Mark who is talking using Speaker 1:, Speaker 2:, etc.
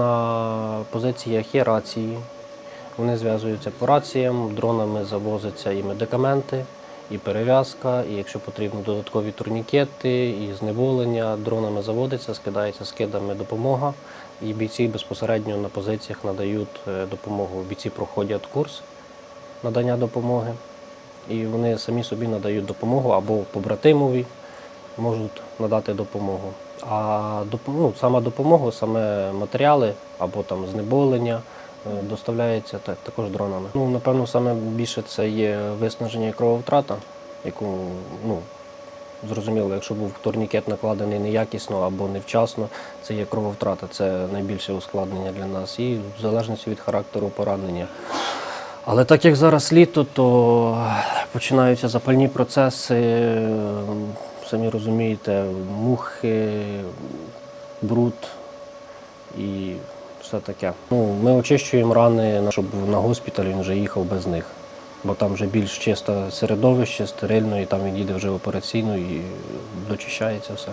Speaker 1: на позиціях є рації. Вони зв'язуються по раціям, дронами завозяться і медикаменти, і перев'язка, і якщо потрібно додаткові турнікети, і знеболення, дронами заводиться, скидається скидами допомога. І бійці безпосередньо на позиціях надають е, допомогу. Бійці проходять курс надання допомоги, і вони самі собі надають допомогу або побратимові можуть надати допомогу. А ну, саме допомога, саме матеріали або там знеболення е, доставляється так, також дронами. Ну, напевно, саме більше це є виснаження і крововтрата, яку ну, зрозуміло, якщо був турнікет накладений неякісно або невчасно, це є крововтрата, це найбільше ускладнення для нас. І в залежності від характеру поранення. Але так як зараз літо, то починаються запальні процеси, самі розумієте, мухи, бруд і все таке. Ну, ми очищуємо рани, щоб на госпіталь він вже їхав без них. Бо там вже більш чисте середовище, стерильно, і там він їде вже в операційну і дочищається все.